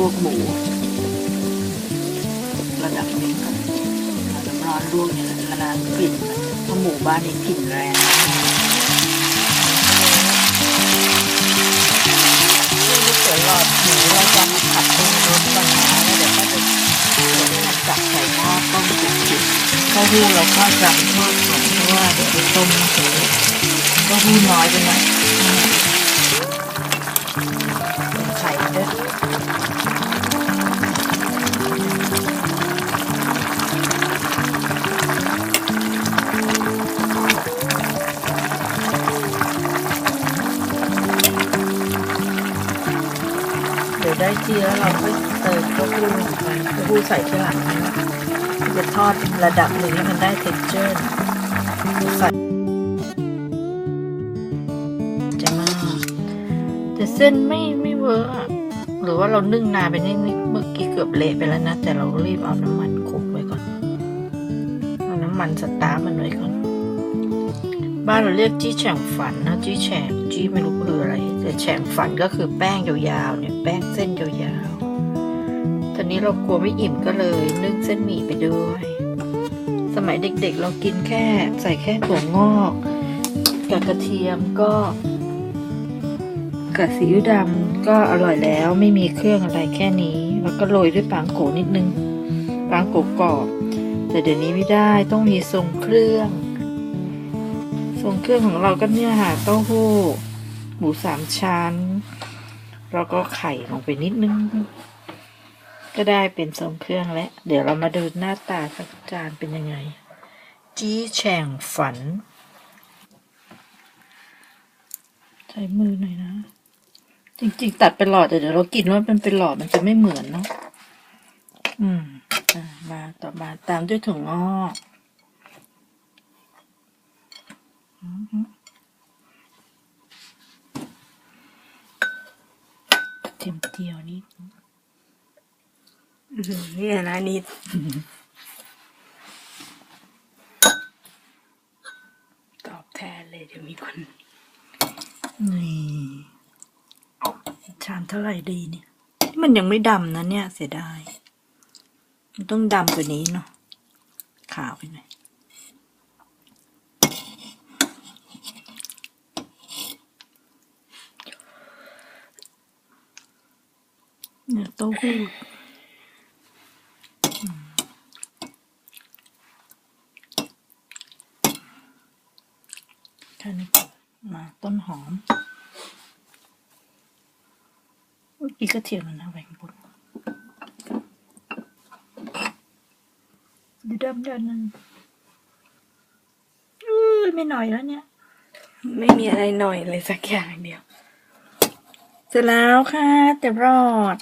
วกหมูระดับหนึ่งครับเอาน้ำร้อนลวกเนี่ยละลายกลิ่นมันเพราะหมูบ้านนี่กลิ่นแรงนี่ลูกเสือหลอดหมูเราจะมาผัดตรงรสก่อนนะแล้วเดี๋ยวก็จะเดี๋ยวมันจับใส่หม้อต้มจุกๆเต้าหู้เราก็จะทอดก่อนเพราะว่าเดี๋ยวไปต้มมะเขือเต้าหู้น้อยไปหน่อยเป็นไข่ด้วย ยวได้ที่แล้วเราก็เติมเต้าหู้ลงไปเต้าหู้ใส่ที่หลังนะจะทอดระดับหนึ่งให้มันได้ texture ใส่จะมากแต่เส้นไม่ไม่เวิร์อะหรือว่าเรานึ่งนานไปนิดนิดเมื่อกี้เกือบเละไปแล้วนะ แต่เรารีบเอาน้ำมันคลุกไว้ก่อน เอาน้ำมันสตาร์มันไว้ก่อน บ้านเราเรียกจี้แฉ่งฝันนะจี้แฉ่งจี้ไม่รู้คืออะไร แต่แฉ่งฝันก็คือแป้งยาวๆเนี่ยแป้งเส้นยาวๆตอนนี้เรากลัวไม่อิ่มก็เลยนึ่งเส้นหมี่ไปด้วย สมัยเด็กๆเรากินแค่ใส่แค่ถั่วงอกกับกระเทียมก็กับซีอิ๊วดำก็อร่อยแล้วไม่มีเครื่องอะไรแค่นี้ แล้วก็โรยด้วยปางโกนิดนึงปางโกกรอบแต่เดี๋ยวนี้ไม่ได้ต้องมีทรงเครื่อง ส่วนเครื่องของเราก็เนี่ยค่ะเต้าหู้หมูสามชั้น แล้วก็ไข่ลงไปนิดนึง ก็ได้เป็นทรงเครื่องแล้ว เดี๋ยวเรามาดูหน้าตาสักจานเป็นยังไง จี้แฉ่งฝัน ใช้มือหน่อยนะ จริงๆ ตัดเป็นหลอดแต่เดี๋ยวเรากินว่ามันเป็นหลอดมันจะไม่เหมือนเนาะอืมอมาต่อมาตามด้วยถั่วงอก เทียมเจียวนิดเนี่ยนะนิดตอบแทนเลยเดี๋ยวมีคน นี่ชามเท่าไหร่ดีเนี่ย มันยังไม่ดำนะเนี่ย เสียดาย มันต้องดำกว่านี้เนาะขาวไปหน่อย เนี่ยเต้าหู้อืมแค่นี้ก่อนมาต้นหอมเมื่อกี้กระเทียมมันเอาแหวงบนดูดำเดินนึงอุ้ยไม่หน่อยแล้วเนี่ย ไม่มีอะไรหน่อยเลยสักอย่างเดียว เสร็จแล้วค่ะเต็มรอด